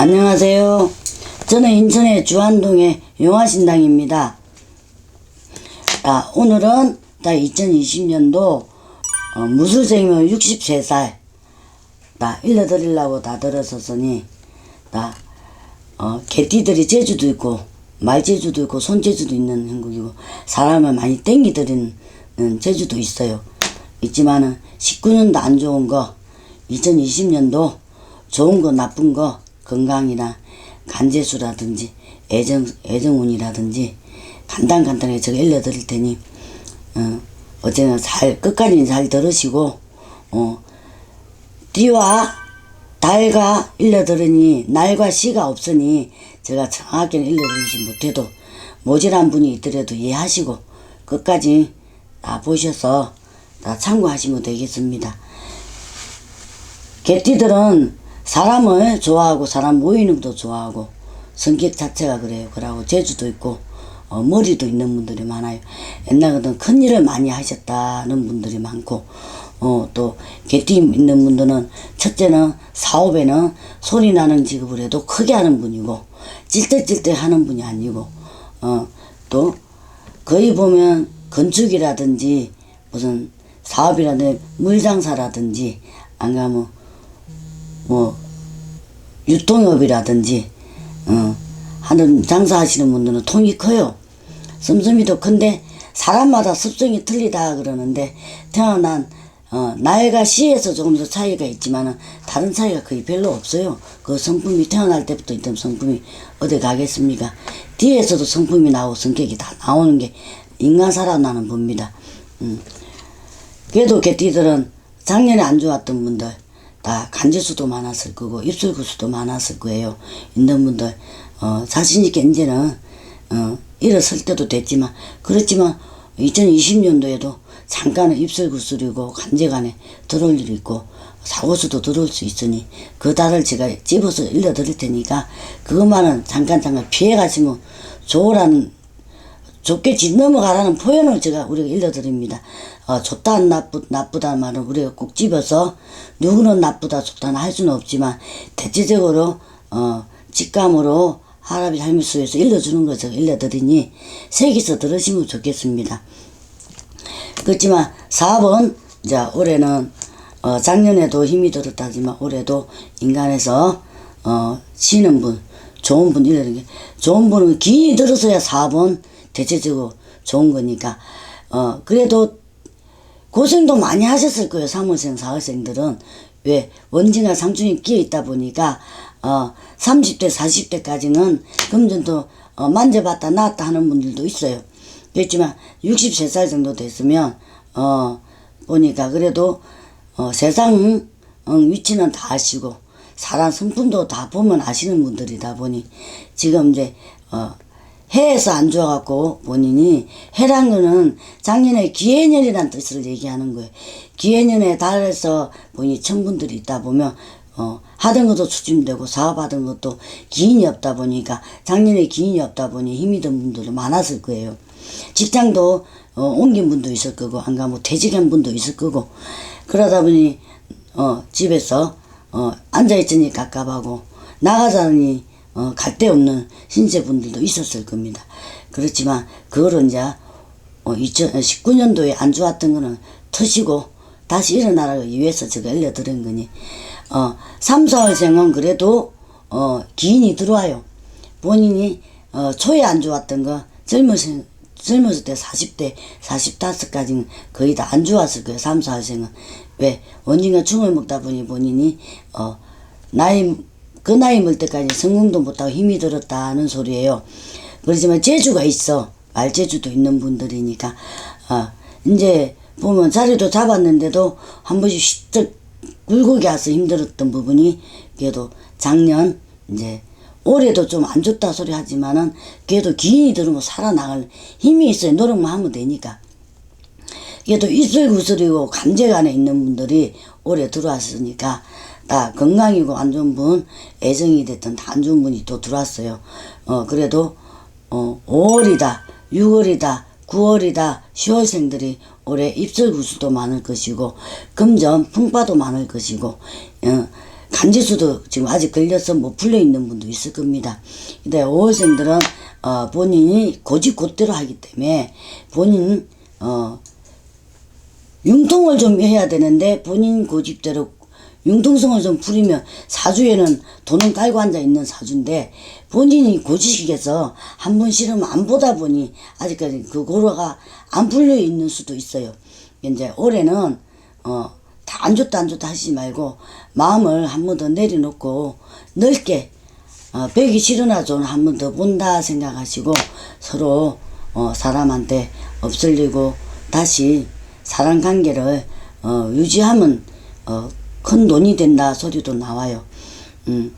안녕하세요. 저는 인천의 주안동의 용화신당입니다. 아, 오늘은 다 2020년도 어, 무술생이면 63살 다 일러드리려고 다 들었었으니 다 어, 개띠들이 제주도 있고 말제주도 있고 손제주도 있는 한국이고 사람을 많이 땡기들이는 제주도 있어요. 있지만은 19년도 안 좋은 거 2020년도 좋은 거 나쁜 거 건강이나 간제수라든지 애정 애정운이라든지 간단간단하게 제가 일러드릴 테니 어, 어제는 잘 끝까지 잘 들으시고 어, 띠와 달과 일러들으니 날과 시가 없으니 제가 정확히 일러드리지 못해도 모질한 분이 있더라도 이해하시고 끝까지 다 보셔서 다 참고하시면 되겠습니다. 개띠들은 사람을 좋아하고 사람 모이는 것도 좋아하고 성격 자체가 그래요. 그러고 재주도 있고 어, 머리도 있는 분들이 많아요. 옛날 같은 큰 일을 많이 하셨다는 분들이 많고 어, 또 개띠 있는 분들은 첫째는 사업에는 소리 나는 직업을 해도 크게 하는 분이고 찔때찔때 하는 분이 아니고 어, 또 거의 보면 건축이라든지 무슨 사업이라든지 물장사라든지 안 가면 뭐 유통업이라든지 어, 하는 장사하시는 분들은 통이 커요. 씀씀이도 큰데 사람마다 습성이 틀리다 그러는데 태어난 어, 날과 시에서 조금 더 차이가 있지만은 다른 차이가 거의 별로 없어요. 그 성품이 태어날 때부터 있던 성품이 어디 가겠습니까? 뒤에서도 성품이 나오고 성격이 다 나오는 게 인간 살아나는 법입니다. 음. 그래도 개띠들은 작년에 안 좋았던 분들 다 간질수도 많았을 거고 입술 구수도 많았을 거예요. 있는 분들 어, 자신 있게 이제는 어, 일어설 때도 됐지만 그렇지만 2020년도에도 잠깐은 입술 구슬이고 간제간에 들어올 일 있고 사고수도 들어올 수 있으니 그 달을 제가 집어서 일러드릴 테니까 그것만은 잠깐 잠깐 피해 가시면 좋으라는 집 넘어가라는 표현을 제가 우리가 일러드립니다. 어, 좋다 나쁘 나쁘다는 말은 우리가 꼭 집어서 누구는 나쁘다 좋다는 할 수는 없지만 대체적으로 어, 직감으로 할아버지 할머니 수에서 일러주는 거 제가 일러드리니 새기서 들으시면 좋겠습니다. 그렇지만 사업은 이제 올해는 어, 작년에도 힘이 들었다지만 올해도 인간에서 어, 쉬는 분, 좋은 분 이러는 게 좋은 분은 기인이 들어서야 사업은 대체적으로 좋은 거니까. 어 그래도 고생도 많이 하셨을 거예요 사무생 사회생들은. 왜? 원진과 상중이 끼어 있다 보니까 어 30대 40대까지는 금전도 어, 만져봤다 나왔다 하는 분들도 있어요. 그렇지만 63살 정도 됐으면 어 보니까 그래도 어, 세상 어, 위치는 다 아시고 사람 성품도 다 보면 아시는 분들이다 보니 지금 이제 어, 해에서 안 좋아갖고 본인이 해란 거는 작년에 기해년이란 뜻을 얘기하는 거예요. 기해년에 달해서 본인이 천분들이 있다 보면 어, 하던 것도 추진되고 사업하던 것도 기인이 없다 보니까 작년에 기인이 없다 보니 힘이 든 분들도 많았을 거예요. 직장도 어, 옮긴 분도 있을 거고 안 가면 퇴직한 분도 있을 거고 그러다 보니 어, 집에서 어, 앉아있으니 갑갑하고 나가자니 어, 갈 데 없는 신세분들도 있었을 겁니다. 그렇지만 그거를 이제 어, 2019년도에 안 좋았던 거는 터시고 다시 일어나라기 위해서 제가 알려드린 거니 어, 3, 4월생은 그래도 어, 기인이 들어와요. 본인이 어, 초에 안 좋았던 거 젊으신 젊었을 때 40대, 45까지는 거의 다 안 좋았을 거예요. 3, 4월생은. 왜? 언젠가 죽을 먹다 보니 본인이, 어, 나이, 그 나이 먹을 때까지 성공도 못하고 힘이 들었다는 소리예요. 그렇지만 재주가 있어. 말재주도 있는 분들이니까, 어, 이제 보면 자리도 잡았는데도 한 번씩 휘떡 굴곡이 와서 힘들었던 부분이 그래도 작년 이제 올해도 좀 안 좋다 소리 하지만은 그래도 기인이 들으면 살아나갈 힘이 있어요. 노력만 하면 되니까. 그래도 입술 구슬이고 감정 안에 있는 분들이 올해 들어왔으니까 다 건강이고 안 좋은 분, 애정이 됐던 다안 좋은 분이 또 들어왔어요. 어, 그래도, 어, 5월이다, 6월이다, 9월이다, 10월생들이 올해 입술 구슬도 많을 것이고, 금전 풍파도 많을 것이고, 어, 간지수도 지금 아직 걸려서 못 풀려 있는 분도 있을 겁니다. 근데 5월생들은 어, 본인이 고집 곧대로 하기 때문에 본인 어, 융통을 좀 해야 되는데 본인 고집대로 융통성을 좀 부리면 사주에는 돈은 깔고 앉아 있는 사주인데 본인이 고지식에서 한 번 싫으면 안 보다 보니 아직까지 그 고로가 안 풀려 있는 수도 있어요. 이제 올해는 어, 다 안 좋다 안 좋다 하시지 말고 마음을 한 번 더 내려놓고 넓게 어, 벽이 싫으나 좀 한 번 더 본다 생각하시고 서로 어, 사람한테 없을리고 다시 사람 관계를 어, 유지하면 어, 큰 돈이 된다 소리도 나와요. 음,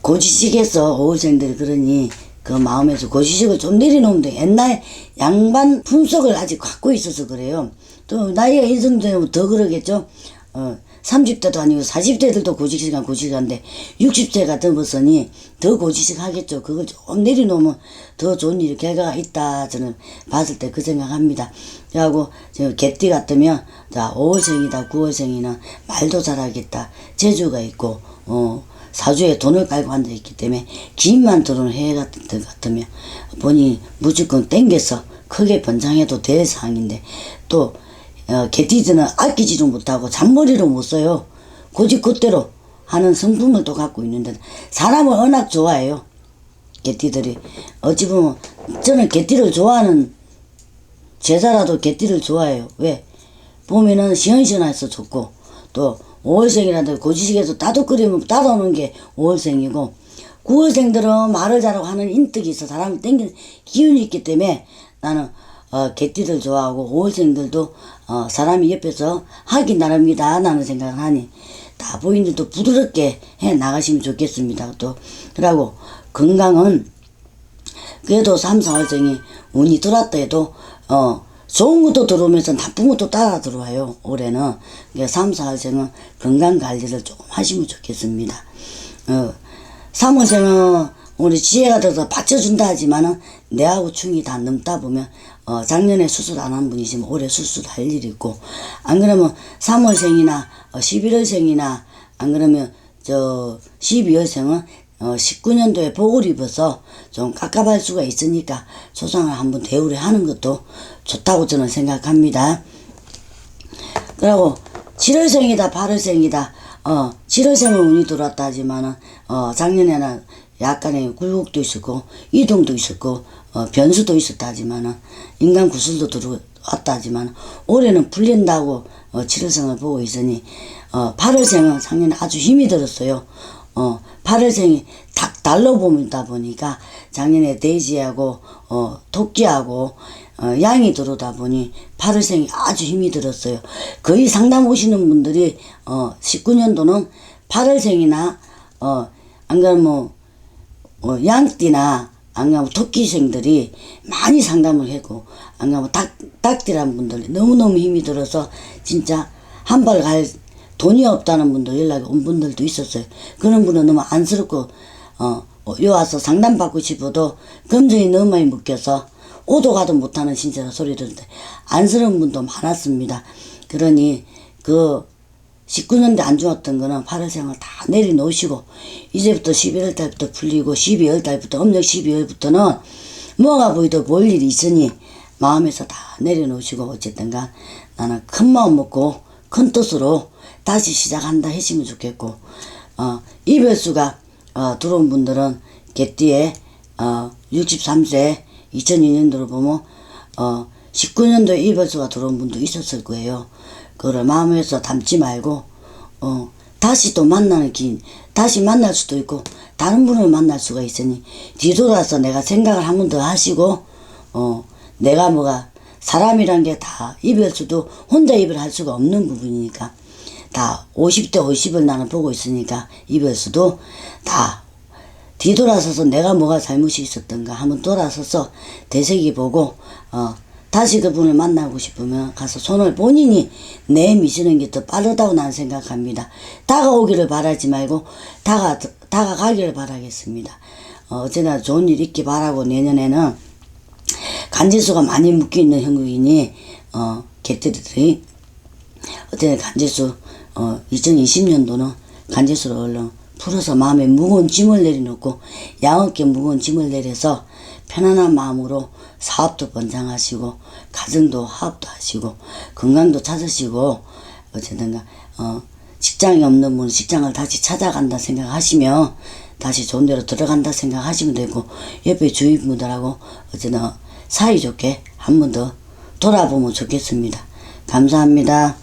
고지식에서 어우생들이 그러니 그 마음에서 고지식을 좀 내려놓으면 돼. 옛날 양반 품속을 아직 갖고 있어서 그래요. 또 나이가 인성되면 더 그러겠죠. 어, 30대도 아니고 40대들도 고지식한 고지식한데 60세가 넘었으니 더 고지식 하겠죠. 그걸 좀 내려놓으면 더 좋은 일 결과가 있다. 저는 봤을 때 그 생각합니다. 그리고 저 개띠 같으면 자 5월생이다 9월생이는 말도 잘하겠다. 재주가 있고 어 사주에 돈을 깔고 앉아 있기 때문에 긴만 들어오는 해 같은 것 같으면 본인이 무조건 땡겨서 크게 번창해도 될 상황인데 또 어, 개띠들은 아끼지도 못하고 잔머리를 못 써요. 고집 그대로 하는 성품을 또 갖고 있는데 사람을 워낙 좋아해요. 개띠들이 어찌 보면 저는 개띠를 좋아하는 제자라도 개띠를 좋아해요. 왜? 보면은 시원시원해서 좋고 또 5월생이라도 고지식에서 따독거리면 따라오는 게 5월생이고 9월생들은 말을 잘하고 하는 인덕이 있어 사람을 땡기는 기운이 있기 때문에 나는 어, 개띠들 좋아하고 5월생들도 어, 사람이 옆에서 하기 나름이다 나는 생각을 하니 다 보이는데도 부드럽게 해 나가시면 좋겠습니다. 또 그러고 건강은 그래도 3, 4월생이 운이 들어왔다 해도 어 좋은 것도 들어오면서 나쁜 것도 따라 들어와요. 올해는 그러니까 3, 4월생은 건강 관리를 조금 하시면 좋겠습니다. 어 3월생은 우리 지혜가 들어서 받쳐준다 하지만은 내하고 충이 다 넘다 보면 어 작년에 수술 안 한 분이지만 올해 수술할 일이 있고 안 그러면 3월생이나 어 11월생이나 안 그러면 저 12월생은 어 19년도에 복을 입어서 좀 깝깝할 수가 있으니까 조상을 한번 대우를 하는 것도 좋다고 저는 생각합니다. 그리고 7월생이다 8월생이다 어 7월생은 운이 들어왔다 하지만은 어 작년에는 약간의 굴곡도 있었고 이동도 있었고 어 변수도 있었다 하지만은 인간 구슬도 들어왔다 하지만 올해는 풀린다고 어 7월생을 보고 있으니 어 8월생은 작년에 아주 힘이 들었어요. 어 8월생이 닭 달로 보다 보니까 작년에 돼지하고 어 토끼하고 어, 양이 들어오다 보니 8월생이 아주 힘이 들었어요. 거의 상담 오시는 분들이 어 19년도는 8월생이나 어 안 그러면 뭐, 어, 양띠나 안 가면 토끼생들이 많이 상담을 했고 안 가면 닭 닭띠라는 분들이 너무너무 힘이 들어서 진짜 한 발 갈 돈이 없다는 분도 연락이 온 분들도 있었어요. 그런 분은 너무 안쓰럽고 어, 요 와서 상담 받고 싶어도 검정이 너무 많이 묶여서 오도 가도 못하는 신세라 소리 들는데 안쓰러운 분도 많았습니다. 그러니 그 19년대 안 좋았던 거는 8월생을 다 내려놓으시고 이제부터 11월 달부터 풀리고 12월 달부터 음력 12월부터는 뭐가 보이도 볼 일이 있으니 마음에서 다 내려놓으시고 어쨌든가 나는 큰 마음 먹고 큰 뜻으로 다시 시작한다 하시면 좋겠고 어 이별수가 어 들어온 분들은 개띠에 어 63세 2002년도로 보면 어 19년도에 이별수가 들어온 분도 있었을 거예요. 그걸 마음에서 담지 말고 어 다시 또 만나는 긴 다시 만날 수도 있고 다른 분을 만날 수가 있으니 뒤돌아서 내가 생각을 한 번 더 하시고 어 내가 뭐가 사람이란 게 다 이별수도 혼자 이별할 수가 없는 부분이니까 다 50대 50을 나는 보고 있으니까 이별수도 다 뒤돌아서서 내가 뭐가 잘못이 있었던가 한번 돌아서서 되새기 보고 어 다시 그분을 만나고 싶으면 가서 손을 본인이 내미시는 게 더 빠르다고 나는 생각합니다. 다가오기를 바라지 말고 다가 다가가기를 바라겠습니다. 어, 어제나 좋은 일 있기 바라고 내년에는 간지수가 많이 묶여 있는 형국이니 어 개들이 어때 간지수 어 2020년도는 간지수로 얼른 풀어서 마음에 무거운 짐을 내려놓고 양없게 무거운 짐을 내려서 편안한 마음으로 사업도 번창하시고 가정도 화합도 하시고 건강도 찾으시고 어쨌든가 어 직장이 없는 분은 직장을 다시 찾아간다 생각하시며 다시 좋은 데로 들어간다 생각하시면 되고 옆에 주위분들하고 어쨌든 사이좋게 한 번 더 돌아보면 좋겠습니다. 감사합니다.